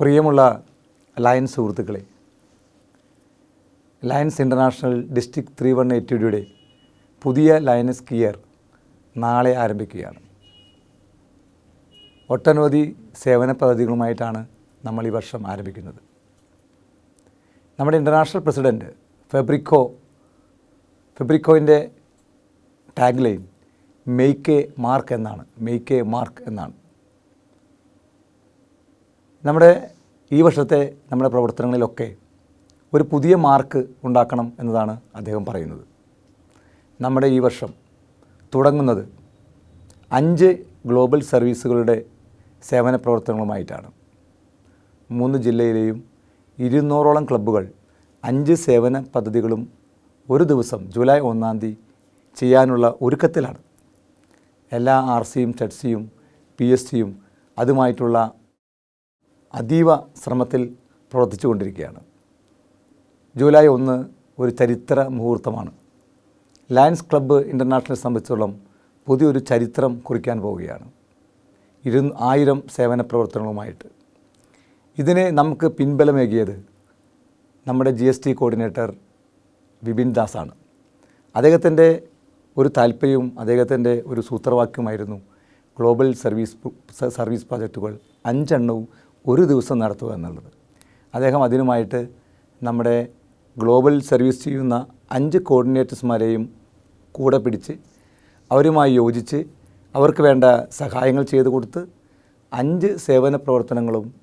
പ്രിയമുള്ള ലയൻസ് സുഹൃത്തുക്കളെ lions international district three one eight ഡിയുടെ പുതിയ ലയനസ് കിയർ നാളെ ആരംഭിക്കുകയാണ്. ഒട്ടനവധി സേവന പദ്ധതികളുമായിട്ടാണ് നമ്മൾ ഈ വർഷം ആരംഭിക്കുന്നത്. നമ്മുടെ ഇന്റർനാഷണൽ പ്രസിഡന്റ് ഫെബ്രിക്കോ ഫെബ്രിക്കോയിന്റെ ടാഗ് ലൈൻ മെയ്ക്ക് മാർക്ക് എന്നാണ് മെയ്ക്ക് മാർക്ക് എന്നാണ്. നമ്മുടെ ഈ വർഷത്തെ നമ്മുടെ പ്രവർത്തനങ്ങളിലൊക്കെ ഒരു പുതിയ മാർക്ക് ഉണ്ടാക്കണം എന്നതാണ് അദ്ദേഹം പറയുന്നത്. നമ്മുടെ ഈ വർഷം തുടങ്ങുന്നത് അഞ്ച് ഗ്ലോബൽ സർവീസുകളുടെ സേവന പ്രവർത്തനങ്ങളുമായിട്ടാണ്. മൂന്ന് ജില്ലയിലെയും ഇരുന്നൂറോളം ക്ലബ്ബുകൾ അഞ്ച് സേവന പദ്ധതികളും ഒരു ദിവസം ജൂലൈ ഒന്നാം തീയതി ചെയ്യാനുള്ള ഒരുക്കത്തിലാണ്. എല്ലാ ആർ സിയും ടെറ്റ്സിയും പി എസ് സിയും അതുമായിട്ടുള്ള അതീവ ശ്രമത്തിൽ പ്രവർത്തിച്ചുകൊണ്ടിരിക്കുകയാണ്. ജൂലൈ ഒന്ന് ഒരു ചരിത്ര മുഹൂർത്തമാണ്. ലയൺസ് ക്ലബ്ബ് ഇന്റർനാഷണൽ സംബന്ധിച്ചോളം പുതിയൊരു ചരിത്രം കുറിക്കാൻ പോവുകയാണ്. ഇരു ആയിരം സേവന പ്രവർത്തനങ്ങളുമായിട്ട്. ഇതിനെ നമുക്ക് പിൻബലമേകിയത് നമ്മുടെ G S T coordinator Vipin ദാസാണ്. അദ്ദേഹത്തിന്റെ ഒരു താല്പര്യവും അദ്ദേഹത്തിന്റെ ഒരു സൂത്രവാക്യമായിരുന്നു ഗ്ലോബൽ സർവീസ് സർവീസ് പ്രോജക്റ്റുകൾ അഞ്ചെണ്ണവും ഒരു ദിവസം നടത്തുക എന്നുള്ളത്. അദ്ദേഹം അതിനുമായിട്ട് നമ്മുടെ ഗ്ലോബൽ സർവീസ് ചെയ്യുന്ന അഞ്ച് കോർഡിനേറ്റേഴ്സ്മാരെയും കൂടെ പിടിച്ച് അവരുമായി യോജിച്ച് അവർക്ക് വേണ്ട സഹായങ്ങൾ ചെയ്തു കൊടുത്ത് അഞ്ച് സേവന പ്രവർത്തനങ്ങളും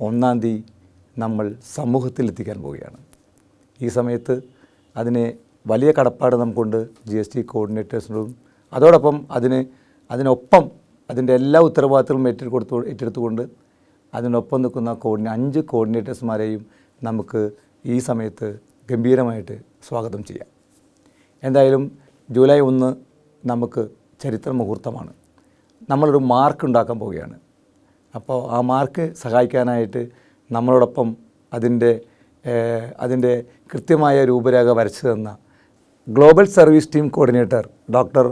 ഒന്നാം തീയതി നമ്മൾ സമൂഹത്തിൽ എത്തിക്കാൻ പോവുകയാണ്. ഈ സമയത്ത് അതിനെ വലിയ കടപ്പാട് നമുക്കുണ്ട് ജി എസ് ടി കോർഡിനേറ്റേഴ്സിനോടും അതോടൊപ്പം അതിന് അതിനൊപ്പം അതിന്റെ എല്ലാ ഉത്തരവാദിത്തങ്ങളും ഏറ്റെടുത്തു ഏറ്റെടുത്തുകൊണ്ട് അതിനൊപ്പം നിൽക്കുന്ന കോർഡിനേ അഞ്ച് കോർഡിനേറ്റേഴ്സ്മാരെയും നമുക്ക് ഈ സമയത്ത് ഗംഭീരമായിട്ട് സ്വാഗതം ചെയ്യാം. എന്തായാലും ജൂലൈ ഒന്ന് നമുക്ക് ചരിത്ര മുഹൂർത്തമാണ്. നമ്മളൊരു മാർക്ക് ഉണ്ടാക്കാൻ പോവുകയാണ്. അപ്പോൾ ആ മാർക്ക് സഹായിക്കാനായിട്ട് നമ്മളോടൊപ്പം അതിന്റെ അതിന്റെ കൃത്യമായ രൂപരേഖ വരച്ചു തന്ന global service team coordinator doctor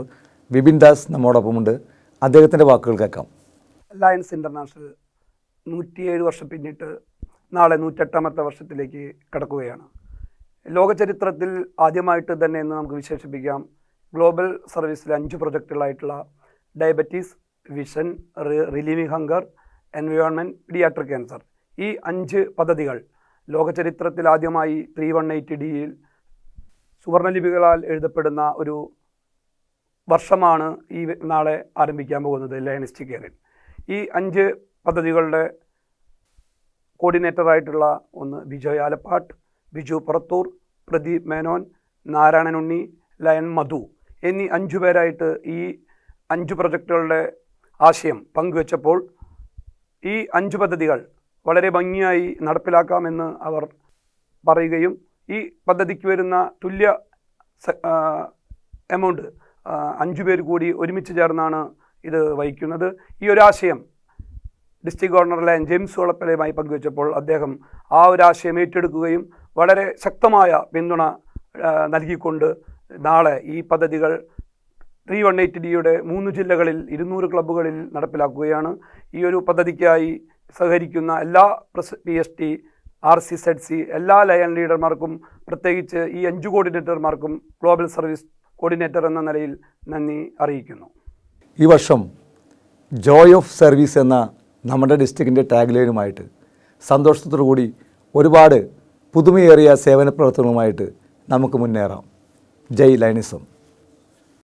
Vipin Das നമ്മോടൊപ്പമുണ്ട്. അദ്ദേഹത്തിന്റെ വാക്കുകൾ കേൾക്കാം. ലയൻസ് ഇന്റർനാഷണൽ നൂറ്റിയേഴ് വർഷം പിന്നിട്ട് നാളെ നൂറ്റെട്ടാമത്തെ വർഷത്തിലേക്ക് കടക്കുകയാണ്. ലോക ചരിത്രത്തിൽ ആദ്യമായിട്ട് തന്നെ എന്ന് നമുക്ക് വിശേഷിപ്പിക്കാം. ഗ്ലോബൽ സർവീസിലെ അഞ്ച് പ്രൊജക്റ്റുകളായിട്ടുള്ള diabetes vision relieving hunger environment paediatric cancer. ഈ അഞ്ച് പദ്ധതികൾ ലോക ചരിത്രത്തിൽ ആദ്യമായി ത്രീ വൺ എയ്റ്റ് ഡിയിൽ സുവർണലിപികളാൽ എഴുതപ്പെടുന്ന ഒരു വർഷമാണ് ഈ നാളെ ആരംഭിക്കാൻ പോകുന്നത് ലയണിസ്റ്റ് കെയറിൽ ഈ അഞ്ച് പദ്ധതികളുടെ കോർഡിനേറ്ററായിട്ടുള്ള ഒന്ന് ബിജോയ് ആലപ്പാട്ട് ബിജു പുറത്തൂർ പ്രദീപ് മേനോൻ നാരായണൻ ഉണ്ണി ലയൻ മധു എന്നീ അഞ്ചു പേരായിട്ട് ഈ അഞ്ച് പ്രൊജക്റ്റുകളുടെ ആശയം പങ്കുവച്ചപ്പോൾ ഈ അഞ്ച് പദ്ധതികൾ വളരെ ഭംഗിയായി നടപ്പിലാക്കാമെന്ന് അവർ പറയുകയും ഈ പദ്ധതിക്ക് വരുന്ന തുല്യ എമൗണ്ട് അഞ്ചു പേർ കൂടി ഒരുമിച്ച് ചേർന്നാണ് ഇത് വഹിക്കുന്നത്. ഈ ഒരാശയം ഡിസ്ട്രിക്ട് ഗവർണറിലെ ജെയിംസ് വളപ്പലയുമായി പങ്കുവച്ചപ്പോൾ അദ്ദേഹം ആ ഒരു ആശയം ഏറ്റെടുക്കുകയും വളരെ ശക്തമായ പിന്തുണ നൽകിക്കൊണ്ട് നാളെ ഈ പദ്ധതികൾ ത്രീ വൺ എയ്റ്റ് ഡിയുടെ മൂന്ന് ജില്ലകളിൽ ഇരുന്നൂറ് ക്ലബ്ബുകളിൽ നടപ്പിലാക്കുകയാണ്. ഈ ഒരു പദ്ധതിക്കായി സഹകരിക്കുന്ന എല്ലാ P S T R C Z C എല്ലാ ലയൺ ലീഡർമാർക്കും പ്രത്യേകിച്ച് ഈ അഞ്ച് കോർഡിനേറ്റർമാർക്കും ഗ്ലോബൽ സർവീസ് കോർഡിനേറ്റർ എന്ന നിലയിൽ നന്ദി അറിയിക്കുന്നു. ഈ വർഷം ജോയ് ഓഫ് സർവീസ് എന്ന നമ്മുടെ ഡിസ്ട്രിക്റ്റിന്റെ ടാഗ്ലൈനുമായിട്ട് സന്തോഷത്തോടു കൂടി ഒരുപാട് പുതുമയേറിയ സേവന പ്രവർത്തനങ്ങളുമായിട്ട് നമുക്ക് മുന്നേറാം. ജയ് ലൈനിസം.